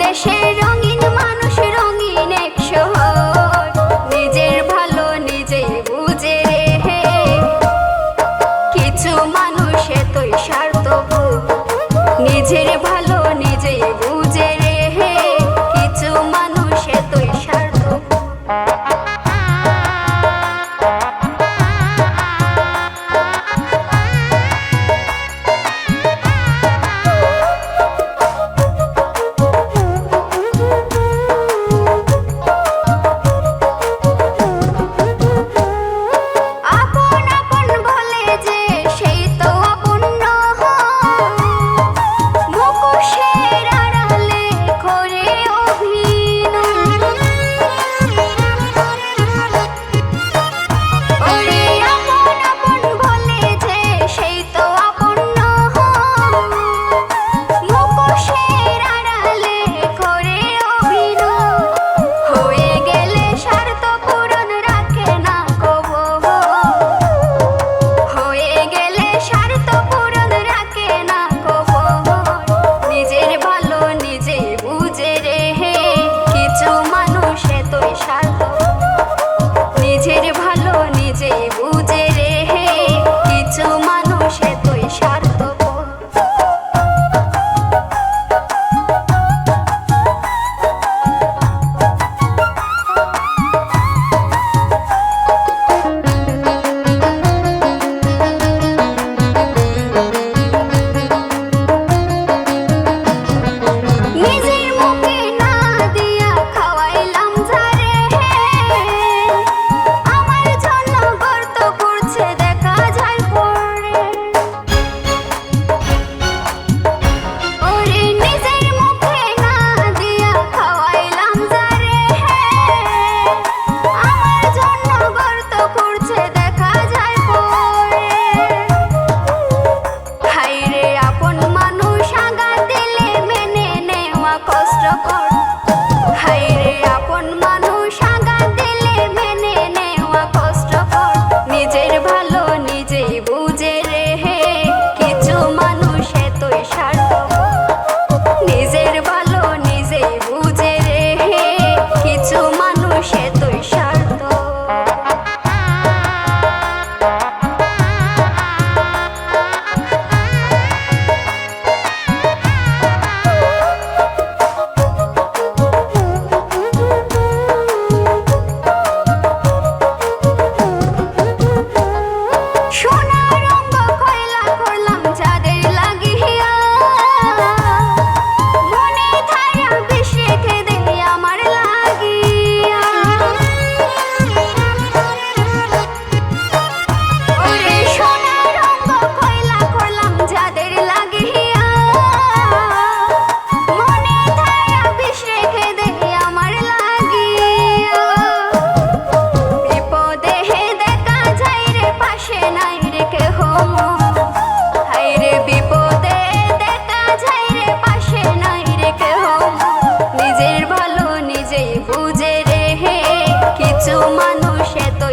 দেশে রঙিন মানুষ, রঙিন এক শহর। নিজের ভালো নিজে বুঝে কিছু মানুষ এতই স্বার্থপ নিজের ভালো নিজে বুঝে রে কিছু মানুষ এতই স্বার্থপ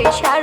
Oh, you